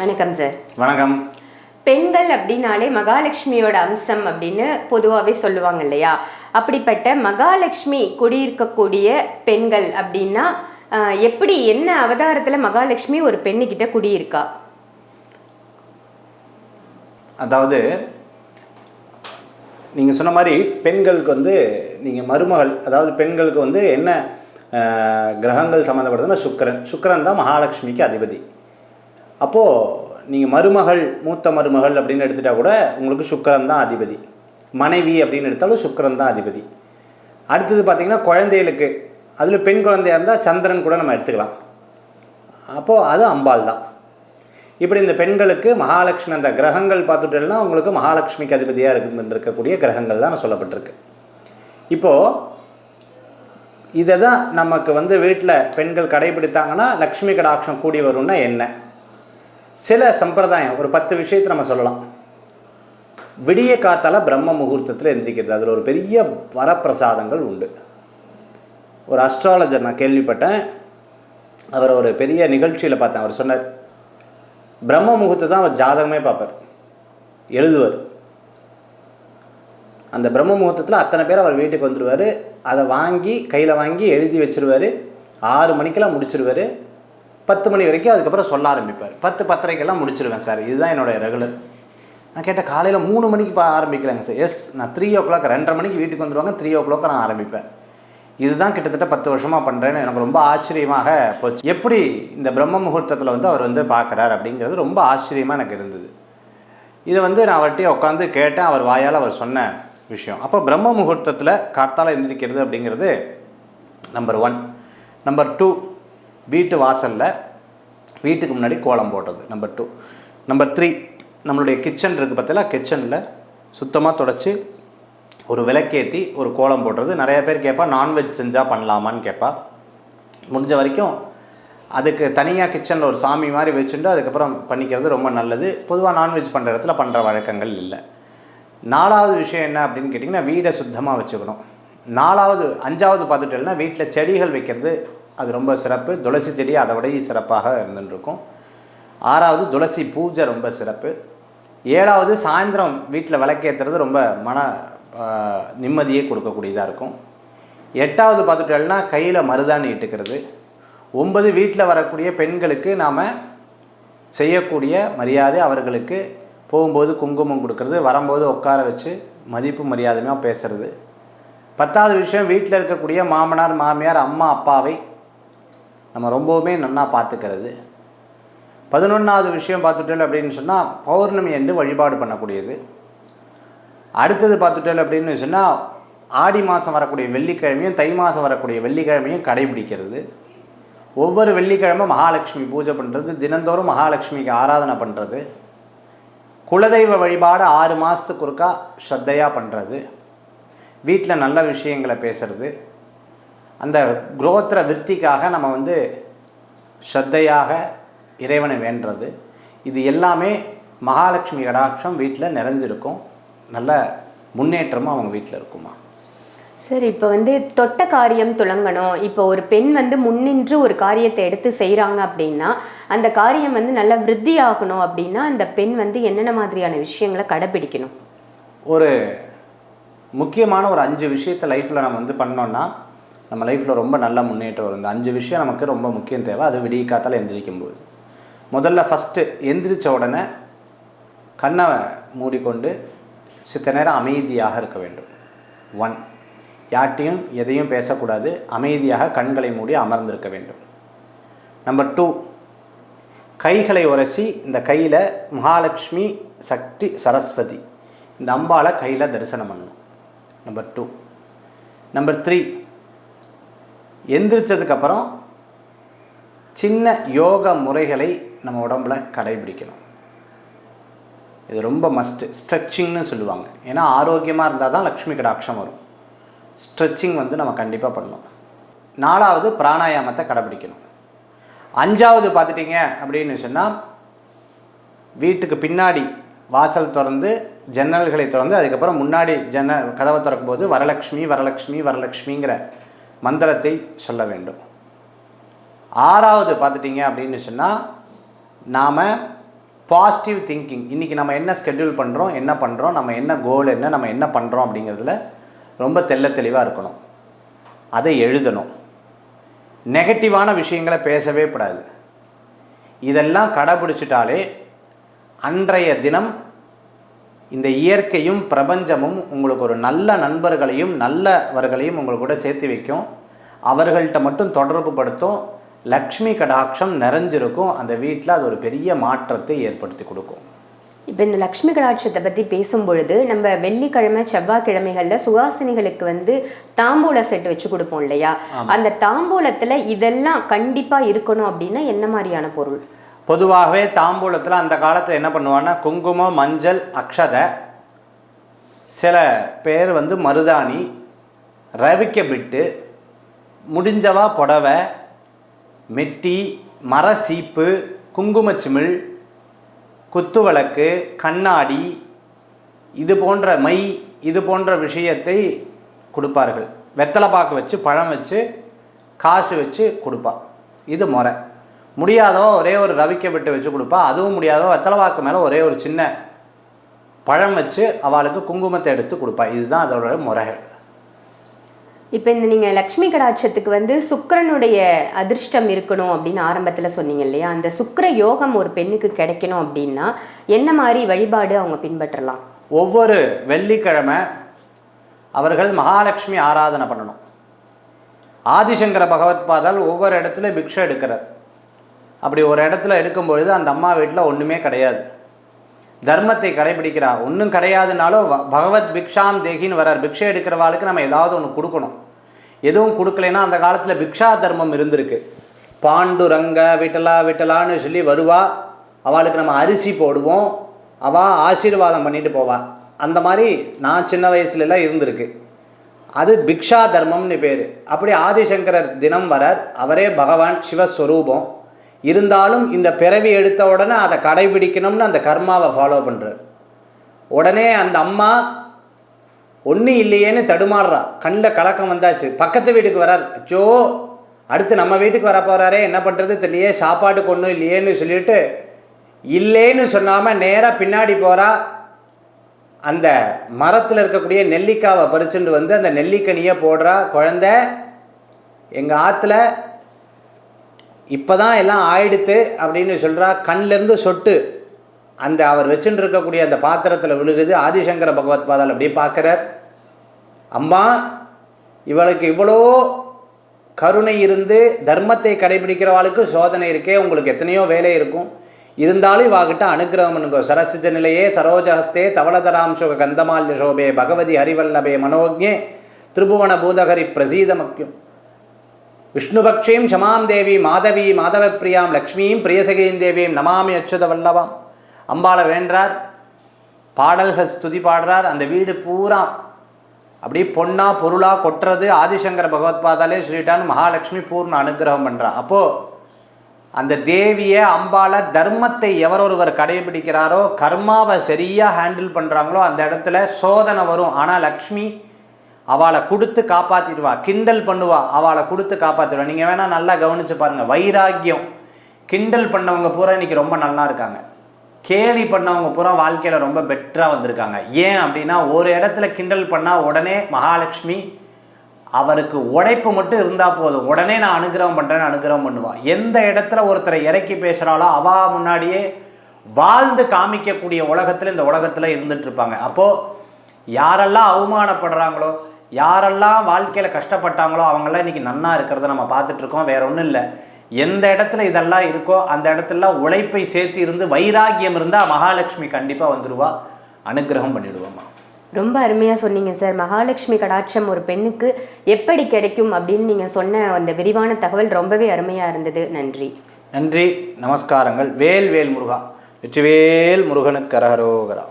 வணக்கம் சார். வணக்கம். பெண்கள் அப்படின்னாலே மகாலட்சுமியோட அம்சம் அப்படின்னு பொதுவாகவே சொல்லுவாங்க இல்லையா? அப்படிப்பட்ட மகாலட்சுமி குடியிருக்கக்கூடிய பெண்கள் அப்படின்னா எப்படி என்ன அவதாரத்தில் மகாலட்சுமி ஒரு பெண்ணுக்கிட்ட குடியிருக்கா? அதாவது நீங்கள் சொன்ன மாதிரி பெண்களுக்கு வந்து நீங்கள் மருமகள் அதாவது பெண்களுக்கு வந்து என்ன கிரகங்கள் சம்மந்தப்படுதுன்னா சுக்கிரன். சுக்கிரன் தான் மகாலட்சுமிக்கு அதிபதி. அப்போது நீங்கள் மருமகள் மூத்த மருமகள் அப்படின்னு எடுத்துட்டால் கூட உங்களுக்கு சுக்கரன் தான் அதிபதி. மனைவி அப்படின்னு எடுத்தாலும் சுக்கரன் தான் அதிபதி. அடுத்தது பார்த்திங்கன்னா குழந்தைகளுக்கு அதில் பெண் குழந்தையாக இருந்தால் சந்திரன் கூட நம்ம எடுத்துக்கலாம். அப்போது அது அம்பாள் தான். இப்படி இந்த பெண்களுக்கு மகாலட்சுமி அந்த கிரகங்கள் பார்த்துட்டோம்னா உங்களுக்கு மகாலட்சுமிக்கு அதிபதியாக இருக்கு இருக்கக்கூடிய கிரகங்கள் தான் சொல்லப்பட்டிருக்கு. இப்போது இதை தான் நமக்கு வந்து வீட்டில் பெண்கள் கடைபிடித்தாங்கன்னா லக்ஷ்மி கடாட்சம் கூடி வரும்னா என்ன? சில சம்பிரதாயம் ஒரு பத்து விஷயத்தை நம்ம சொல்லலாம். விடிய காத்தால பிரம்ம முகூர்த்தத்தில் எந்திரிக்கிறது. அதில் ஒரு பெரிய வரப்பிரசாதங்கள் உண்டு. ஒரு அஸ்ட்ராலஜர் நான் கேள்விப்பட்டேன். அவர் ஒரு பெரிய நிகழ்ச்சியில் பார்த்தேன். அவர் சொன்னார் பிரம்ம முகூர்த்தத்தை தான் அவர் ஜாதகமே பார்ப்பார். எழுதுவார். அந்த பிரம்ம முகூர்த்தத்தில் அத்தனை பேர் அவர் வீட்டுக்கு வந்துடுவார் அதை வாங்கி கையில் வாங்கி எழுதி வச்சிருவாரு. ஆறு மணிக்கெல்லாம் முடிச்சிருவார். பத்து மணி வரைக்கும் அதுக்கப்புறம் சொல்ல ஆரம்பிப்பார். பத்து பத்தரைக்கெல்லாம் முடிச்சிருவேன் சார். இதுதான் என்னோட ரெகுலர் நான் கேட்டேன் காலையில் மூணு மணிக்கு பா ஆரம்பிக்கலாங்க சார். எஸ் நான் த்ரீ ஓ கிளாக் ரெண்டரை மணிக்கு வீட்டுக்கு வந்துடுவாங்க த்ரீ ஓ கிளாக் நான் ஆரம்பிப்பேன். இதுதான் கிட்டத்தட்ட பத்து வருஷமாக பண்ணுறேன்னு எனக்கு ரொம்ப ஆச்சரியமாக போச்சு. எப்படி இந்த பிரம்ம முகூர்த்தத்தில் வந்து அவர் வந்து பார்க்குறார் அப்படிங்கிறது ரொம்ப ஆச்சரியமாக எனக்கு இருந்தது. இதை வந்து நான் அவர்கிட்டயே உட்காந்து கேட்டேன் அவர் வாயால் அவர் சொன்ன விஷயம். அப்போ பிரம்ம முகூர்த்தத்தில் காட்டால் எந்திரிக்கிறது அப்படிங்கிறது நம்பர் ஒன் நம்பர் டூ வீட்டு வாசலில் வீட்டுக்கு முன்னாடி கோலம் போடுறது நம்பர் டூ நம்பர் த்ரீ நம்மளுடைய கிச்சன் இருக்குது பார்த்தீங்களா கிச்சனில் சுத்தமாக தொடச்சி ஒரு விளக்கேற்றி ஒரு கோலம் போடுறது. நிறைய பேர் கேட்பா நான்வெஜ் செஞ்சால் பண்ணலாமான்னு கேட்பா. முடிஞ்ச வரைக்கும் அதுக்கு தனியாக கிச்சனில் ஒரு சாமி மாதிரி வச்சுட்டு அதுக்கப்புறம் பண்ணிக்கிறது ரொம்ப நல்லது. பொதுவாக நான்வெஜ் பண்ணுற இடத்துல பண்ணுற வழக்கங்கள் இல்லை. நாலாவது விஷயம் என்ன அப்படின்னு கேட்டிங்கன்னா வீடை சுத்தமாக வச்சுக்கணும். நாலாவது அஞ்சாவது பார்த்துட்டோம்னா வீட்டில் செடிகள் வைக்கிறது அது ரொம்ப சிறப்பு. துளசி செடி அதை விட சிறப்பாக இருந்துருக்கும் ஆறாவது துளசி பூஜை ரொம்ப சிறப்பு. ஏழாவது சாயந்தரம் வீட்டில் விளக்கேற்றுறது ரொம்ப மன நிம்மதியை கொடுக்கக்கூடியதாக இருக்கும். எட்டாவது பார்த்துட்டோம்னா கையில் மருதாணி இட்டுக்கிறது. ஒன்பது வீட்டில் வரக்கூடிய பெண்களுக்கு நாம் செய்யக்கூடிய மரியாதை அவர்களுக்கு போகும்போது குங்குமம் கொடுக்கறது வரும்போது உட்கார வச்சு மதிப்பு மரியாதையாக பேசுகிறது பத்தாவது விஷயம் வீட்டில் இருக்கக்கூடிய மாமனார் மாமியார் அம்மா அப்பாவை நம்ம ரொம்பவுமே நன்னா பார்த்துக்கிறது. பதினொன்றாவது விஷயம் பார்த்துட்டோம் அப்படின்னு சொன்னால் பௌர்ணமி என்று வழிபாடு பண்ணக்கூடியது. அடுத்தது பார்த்துட்டோம் அப்படின்னு சொன்னால் ஆடி மாதம் வரக்கூடிய வெள்ளிக்கிழமையும் தை மாதம் வரக்கூடிய வெள்ளிக்கிழமையும் கடைபிடிக்கிறது. ஒவ்வொரு வெள்ளிக்கிழமை மகாலட்சுமி பூஜை பண்ணுறது தினந்தோறும் மகாலட்சுமிக்கு ஆராதனை பண்ணுறது குலதெய்வ வழிபாடு ஆறு மாதத்துக்கு ஒருக்கா ஸ்ரத்தையாக பண்ணுறது வீட்டில் நல்ல விஷயங்களை பேசுகிறது அந்த குரோத்திர விருத்திக்காக நம்ம வந்து ஸ்ரத்தையாக இறைவனை வேண்டுறது இது எல்லாமே மகாலட்சுமி கடாட்சம் வீட்டில் நிறைஞ்சிருக்கும். நல்ல முன்னேற்றமும் அவங்க வீட்டில் இருக்குமா? சார் இப்போ வந்து தொட்ட காரியம் துலங்கணும். இப்போ ஒரு பெண் வந்து முன்னின்று ஒரு காரியத்தை எடுத்து செய்கிறாங்க அப்படின்னா அந்த காரியம் வந்து நல்லா விருத்தி ஆகணும் அப்படின்னா அந்த பெண் வந்து என்னென்ன மாதிரியான விஷயங்களை கடைபிடிக்கணும்? ஒரு முக்கியமான ஒரு அஞ்சு விஷயத்தை லைஃப்பில் நம்ம வந்து பண்ணோன்னா நம்ம லைஃப்பில் ரொம்ப நல்ல முன்னேற்றம் வரும் இந்த அஞ்சு விஷயம் நமக்கு ரொம்ப முக்கியம் தேவை. அது விடிய காத்தால் எந்திரிக்கும் போது முதல்ல ஃபஸ்ட்டு எந்திரிச்ச உடனே கண்ணை மூடிக்கொண்டு சித்த நேரம் அமைதியாக இருக்க வேண்டும். ஒன் யார்ட்டையும் எதையும் பேசக்கூடாது. அமைதியாக கண்களை மூடி அமர்ந்திருக்க வேண்டும். நம்பர் டூ கைகளை உரசி இந்த கையில் மகாலட்சுமி சக்தி சரஸ்வதி இந்த அம்பாளை கையில் தரிசனம் பண்ணணும். நம்பர் டூ நம்பர் த்ரீ எந்திரிச்சதுக்கப்புறம் சின்ன யோக முறைகளை நம்ம உடம்புல கடைபிடிக்கணும். இது ரொம்ப மஸ்ட்டு ஸ்ட்ரெச்சிங்னு சொல்லுவாங்க. ஏன்னா ஆரோக்கியமாக இருந்தால் தான் லக்ஷ்மி கடாட்சம் வரும். ஸ்ட்ரெச்சிங் வந்து நம்ம கண்டிப்பாக பண்ணணும். நாலாவது பிராணாயாமத்தை கடைபிடிக்கணும். அஞ்சாவது பார்த்துட்டிங்க அப்படின்னு சொன்னால் வீட்டுக்கு பின்னாடி வாசல் திறந்து ஜன்னல்களை திறந்து அதுக்கப்புறம் முன்னாடி ஜன்ன கதவை திறக்கும்போது வரலக்ஷ்மி வரலக்ஷ்மி வரலக்ஷ்மிங்கிற மந்திரத்தை சொல்ல வேண்டும். ஆறாவது பார்த்துட்டிங்க அப்படின்னு சொன்னால் நாம் பாசிட்டிவ் திங்கிங் இன்றைக்கி நம்ம என்ன ஸ்கெட்யூல் பண்ணுறோம் என்ன பண்ணுறோம் நம்ம என்ன கோல் என்ன நம்ம என்ன பண்ணுறோம் அப்படிங்கிறதுல ரொம்ப தெள்ள தெளிவாக இருக்கணும். அதை எழுதணும். நெகட்டிவான விஷயங்களை பேசவே கூடாது. இதெல்லாம் கடைபிடிச்சிட்டாலே அன்றைய தினம் இந்த இயற்கையும் பிரபஞ்சமும் உங்களுக்கு ஒரு நல்ல நண்பர்களையும் நல்லவர்களையும் உங்கள் கூட சேர்த்து வைக்கும். அவர்கள்ட்ட மட்டும் தொடர்பு படுத்தும். லக்ஷ்மி கடாட்சம் நிறைஞ்சிருக்கும். அந்த வீட்டில் அது ஒரு பெரிய மாற்றத்தை ஏற்படுத்தி கொடுக்கும். இப்போ இந்த லக்ஷ்மி கடாட்சத்தை பற்றி பேசும்பொழுது நம்ம வெள்ளிக்கிழமை செவ்வாய்க்கிழமைகளில் சுகாசினிகளுக்கு வந்து தாம்பூல செட் வச்சு கொடுப்போம் இல்லையா? அந்த தாம்பூலத்தில் இதெல்லாம் கண்டிப்பாக இருக்கணும் அப்படின்னா என்ன மாதிரியான பொருள்? பொதுவாகவே தாம்பூலத்தில் அந்த காலத்தில் என்ன பண்ணுவாங்கன்னா குங்குமம் மஞ்சள் அக்ஷதை சில பேர் வந்து மருதாணி ரவிக்க பிட்டு முடிஞ்சவா புடவை மெட்டி மர சீப்பு குங்குமச்சிமிழ் குத்துவிளக்கு கண்ணாடி இது போன்ற மை இது போன்ற விஷயத்தை கொடுப்பார்கள். வெத்தலை பாக்கு வச்சு பழம் வச்சு காசு வச்சு கொடுப்பா. இது முறை. முடியாதவ ஒரே ஒரு ரவிக்க விட்டு வச்சு கொடுப்பா. அதுவும் முடியாதவ வெத்தலை பாக்கு மேலே ஒரே ஒரு சின்ன பழம் வச்சு அவளுக்கு குங்குமத்தை எடுத்து கொடுப்பா. இதுதான் அதோட முறைகள். இப்போ இந்த நீங்கள் லக்ஷ்மி கடாட்சத்துக்கு வந்து சுக்கிரனுடைய அதிர்ஷ்டம் இருக்கணும் அப்படின்னு ஆரம்பத்தில் சொன்னீங்க இல்லையா? அந்த சுக்கிர யோகம் ஒரு பெண்ணுக்கு கிடைக்கணும் அப்படின்னா என்ன மாதிரி வழிபாடு அவங்க பின்பற்றலாம்? ஒவ்வொரு வெள்ளிக்கிழமை அவர்கள் மகாலட்சுமி ஆராதனை பண்ணணும். ஆதிசங்கர பகவத் பாதால் ஒவ்வொரு இடத்துல பிக்ஷை எடுக்கிறார். அப்படி ஒரு இடத்துல எடுக்கும் பொழுது அந்த அம்மா வீட்டில் ஒன்றுமே கிடையாது. தர்மத்தை கடைபிடிக்கிறா. ஒன்றும் கிடையாதுனாலும் வ- பகவத் பிக்ஷாம் தேகின்னு வரார். பிக்ஷை எடுக்கிறவாளுக்கு நம்ம ஏதாவது ஒன்று கொடுக்கணும். எதுவும் கொடுக்கலைன்னா அந்த காலத்தில் பிக்ஷா தர்மம் இருந்திருக்கு. பாண்டுரங்க விட்டலா விட்டலான்னு சொல்லி வருவா. அவளுக்கு நம்ம அரிசி போடுவோம். அவள் ஆசீர்வாதம் பண்ணிட்டு போவாள் அந்த மாதிரி நான் சின்ன வயசுலலாம் இருந்திருக்கு. அது பிக்ஷா தர்மம்னு பேர். அப்படி ஆதிசங்கரர் தினம் வரார். அவரே பகவான் சிவஸ்வரூபம். இருந்தாலும் இந்த பிறவி எடுத்த உடனே அதை கடைபிடிக்கணும்னு அந்த கர்மாவை ஃபாலோ பண்ணுறார் உடனே அந்த அம்மா ஒன்றும் இல்லையேன்னு தடுமாறுறா கண்ணில் கலக்கம் வந்தாச்சு. பக்கத்து வீட்டுக்கு வரார். அச்சோ அடுத்து நம்ம வீட்டுக்கு வர போகிறாரே என்ன பண்ணுறது தெரியலையே. சாப்பாட்டுக்கு ஒன்றும் இல்லையேன்னு சொல்லிட்டு இல்லைன்னு சொன்னாமல் நேராக பின்னாடி போகிறா அந்த மரத்தில் இருக்கக்கூடிய நெல்லிக்காவை பறிச்சுட்டு வந்து அந்த நெல்லிக்கனியை போடுறா. குழந்தை எங்கள் ஆற்றுல இப்போ தான் எல்லாம் ஆயிடுத்து அப்படின்னு சொல்கிறா கண்ணிலேருந்து சொட்டு. அந்த அவர் வச்சுட்டு இருக்கக்கூடிய அந்த பாத்திரத்தில் விழுகுது ஆதிசங்கர பகவத் பாதால் அப்படியே பார்க்குறார். அம்மா இவளுக்கு இவ்வளோ கருணை இருந்து தர்மத்தை கடைபிடிக்கிறவாளுக்கு சோதனை இருக்கே உங்களுக்கு எத்தனையோ வேலை இருக்கும். இருந்தாலும் இவாகிட்ட அனுகிரகம் பண்ணுங்க. சரசிஜ நிலையே சரோஜஹஸ்தே தவளதராம் சுக கந்தமால்ய சோபே பகவதி ஹரிவல்லபே மனோஜே திரிபுவன பூதகரி பிரசீதமக்கியம் விஷ்ணுபக்ஷீம் ஷமாம் தேவி மாதவி மாதவப்பிரியாம் லக்ஷ்மியும் பிரியசகையும் தேவியும் நமாமி அச்சுத வல்லவாம் அம்பாளை வேண்டார் பாடல்கள் ஸ்துதி பாடுறார் அந்த வீடு பூரா அப்படியே பொன்னா பொருளாக கொட்டுறது ஆதிசங்கர பகவத்பாதாலே சொல்லிட்டான்னு மகாலட்சுமி பூர்ண அனுகிரகம் பண்ணுறா அப்போது அந்த தேவியை அம்பாளை தர்மத்தை எவரொருவர் கடைபிடிக்கிறாரோ கர்மாவை சரியாக ஹேண்டில் பண்ணுறாங்களோ அந்த இடத்துல சோதனை வரும். ஆனால் லக்ஷ்மி அவளை கொடுத்து காப்பாற்றிடுவா கிண்டல் பண்ணுவா. அவளை கொடுத்து காப்பாற்றிடுவா நீங்கள் வேணால் நல்லா கவனிச்சு பாருங்கள் வைராக்கியம். கிண்டல் பண்ணவங்க பூரா இன்னைக்கு ரொம்ப நல்லா இருக்காங்க. கேலி பண்ணவங்க பூரா வாழ்க்கையில் ரொம்ப பெட்டராக வந்திருக்காங்க. ஏன் அப்படின்னா ஒரு இடத்துல கிண்டல் பண்ணால் உடனே மகாலட்சுமி அவருக்கு உழைப்பு மட்டும் இருந்தால் போதும். உடனே நான் அனுகிரகம் பண்ணுறேன்னு அனுகிரகம் பண்ணுவான் எந்த இடத்துல ஒருத்தரை இறக்கி பேசுகிறாளோ அவா முன்னாடியே வாழ்ந்து காமிக்கக்கூடிய உலகத்தில் இந்த உலகத்தில் இருந்துட்டு இருப்பாங்க. அப்போது யாரெல்லாம் அவமானப்படுறாங்களோ யாரெல்லாம் வாழ்க்கையில் கஷ்டப்பட்டாங்களோ அவங்கெல்லாம் இன்னைக்கு நன்னா இருக்கிறத நம்ம பார்த்துட்டு இருக்கோம். வேற ஒன்றும் இல்லை. எந்த இடத்துல இதெல்லாம் இருக்கோ அந்த இடத்துல உழைப்பை சேர்த்து இருந்து வைராகியம் இருந்தால் மகாலட்சுமி கண்டிப்பாக வந்துடுவா அனுகிரகம் பண்ணிடுவாம்மா. ரொம்ப அருமையாக சொன்னீங்க சார். மகாலட்சுமி கடாட்சம் ஒரு பெண்ணுக்கு எப்படி கிடைக்கும் அப்படின்னு நீங்கள் சொன்ன அந்த விரிவான தகவல் ரொம்பவே அருமையாக இருந்தது. நன்றி. நன்றி. நமஸ்காரங்கள். வேல் வேல் முருகா வெற்றிவேல் முருகனுக்கு கரகரோகரா